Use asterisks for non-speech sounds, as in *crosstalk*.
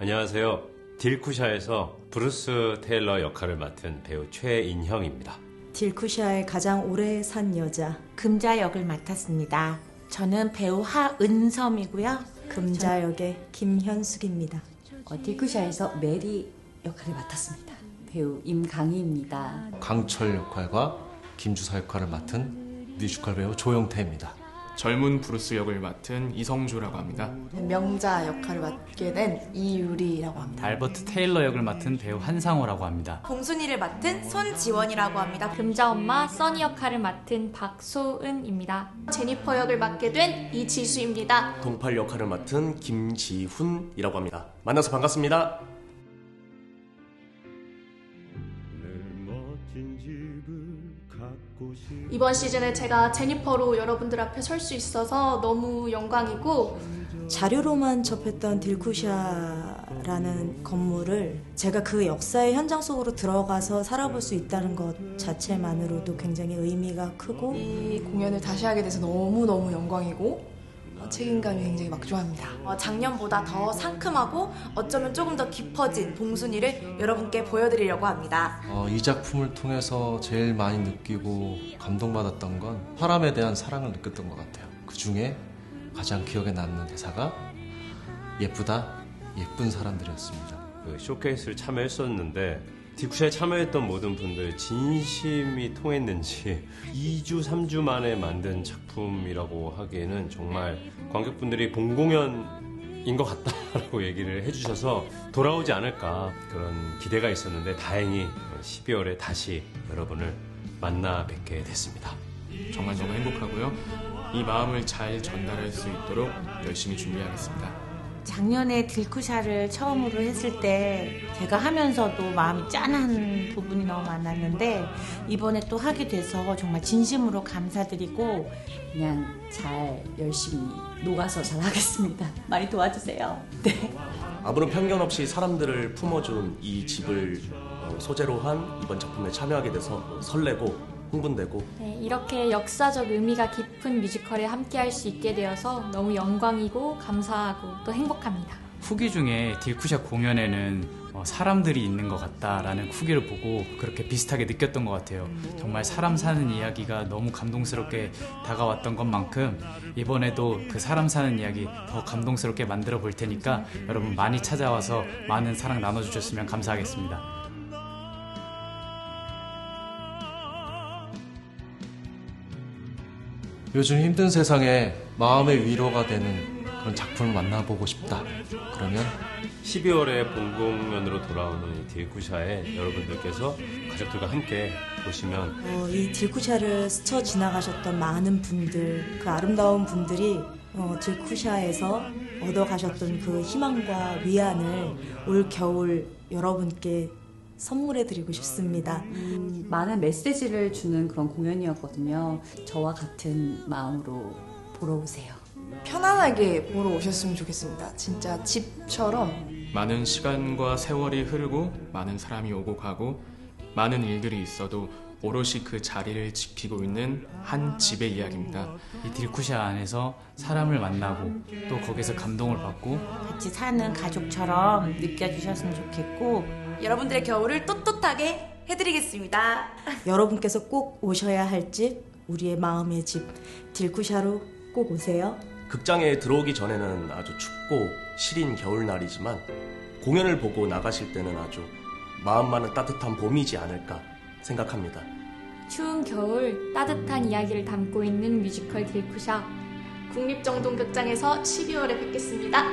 안녕하세요. 딜쿠샤에서 브루스 테일러 역할을 맡은 배우 최인형입니다. 딜쿠샤의 가장 오래 산 여자 금자 역을 맡았습니다. 저는 배우 하은섬이고요. 금자 역의 김현숙입니다. 어, 딜쿠샤에서 메리 역할을 맡았습니다. 배우 임강희입니다. 강철 역할과 김주사 역할을 맡은 뮤지컬 배우 조영태입니다. 젊은 브루스 역을 맡은 이성주라고 합니다. 명자 역할을 맡게 된 이유리라고 합니다. 알버트 테일러 역을 맡은 배우 한상호라고 합니다. 봉순이를 맡은 손지원이라고 합니다. 금자 엄마 써니 역할을 맡은 박소은입니다. 제니퍼 역을 맡게 된 이지수입니다. 동팔 역할을 맡은 김지훈이라고 합니다. 만나서 반갑습니다. 이번 시즌에 제가 제니퍼로 여러분들 앞에 설 수 있어서 너무 영광이고 자료로만 접했던 딜쿠샤라는 건물을 제가 그 역사의 현장 속으로 들어가서 살아볼 수 있다는 것 자체만으로도 굉장히 의미가 크고 이 공연을 다시 하게 돼서 너무너무 영광이고 책임감이 굉장히 막중합니다. 어, 작년보다 더 상큼하고 어쩌면 조금 더 깊어진 봉순이를 여러분께 보여드리려고 합니다. 어, 이 작품을 통해서 제일 많이 느끼고 감동받았던 건 사람에 대한 사랑을 느꼈던 것 같아요. 그 중에 가장 기억에 남는 대사가 예쁘다, 예쁜 사람들이었습니다. 그 쇼케이스를 참여했었는데 디쿠샤에 참여했던 모든 분들 진심이 통했는지 2주, 3주 만에 만든 작품이라고 하기에는 정말 관객분들이 본 공연인 것 같다라고 얘기를 해주셔서 돌아오지 않을까 그런 기대가 있었는데 다행히 12월에 다시 여러분을 만나 뵙게 됐습니다. 정말 너무 행복하고요. 이 마음을 잘 전달할 수 있도록 열심히 준비하겠습니다. 작년에 딜쿠샤를 처음으로 했을 때 제가 하면서도 마음이 짠한 부분이 너무 많았는데 이번에 또 하게 돼서 정말 진심으로 감사드리고 그냥 잘 열심히 녹아서 잘 하겠습니다. *laughs* 많이 도와주세요. 네. 아무런 편견 없이 사람들을 품어준 이 집을 소재로 한 이번 작품에 참여하게 돼서 설레고 흥분되고 네, 이렇게 역사적 의미가 깊은 뮤지컬에 함께할 수 있게 되어서 너무 영광이고 감사하고 또 행복합니다. 후기 중에 딜쿠샤 공연에는 어, 사람들이 있는 것 같다라는 후기를 보고 그렇게 비슷하게 느꼈던 것 같아요. 정말 사람 사는 이야기가 너무 감동스럽게 다가왔던 것만큼 이번에도 그 사람 사는 이야기 더 감동스럽게 만들어 볼 테니까 여러분 많이 찾아와서 많은 사랑 나눠주셨으면 감사하겠습니다. 요즘 힘든 세상에 마음의 위로가 되는 그런 작품을 만나보고 싶다. 그러면 12월에 본 공연으로 돌아오는 딜쿠샤에 여러분들께서 가족들과 함께 보시면 어, 이 딜쿠샤를 스쳐 지나가셨던 많은 분들 그 아름다운 분들이 어, 딜쿠샤에서 얻어가셨던 그 희망과 위안을 올 겨울 여러분께 선물해 드리고 싶습니다. 음, 많은 메시지를 주는 그런 공연이었거든요. 저와 같은 마음으로 보러 오세요. 편안하게 보러 오셨으면 좋겠습니다. 진짜 집처럼. 많은 시간과 세월이 흐르고 많은 사람이 오고 가고 많은 일들이 있어도 오롯이 그 자리를 지키고 있는 한 집의 이야기입니다. 이 딜쿠샤 안에서 사람을 만나고 또 거기서 감동을 받고 같이 사는 가족처럼 느껴주셨으면 좋겠고 여러분들의 겨울을 떳떳하게 해드리겠습니다. 여러분께서 꼭 오셔야 할 집, 우리의 마음의 집, 딜쿠샤로 꼭 오세요. 극장에 들어오기 전에는 아주 춥고 시린 겨울날이지만 공연을 보고 나가실 때는 아주 마음만은 따뜻한 봄이지 않을까 생각합니다. 추운 겨울 따뜻한 이야기를 담고 있는 뮤지컬 딜쿠샤 국립정동극장에서 12월에 뵙겠습니다.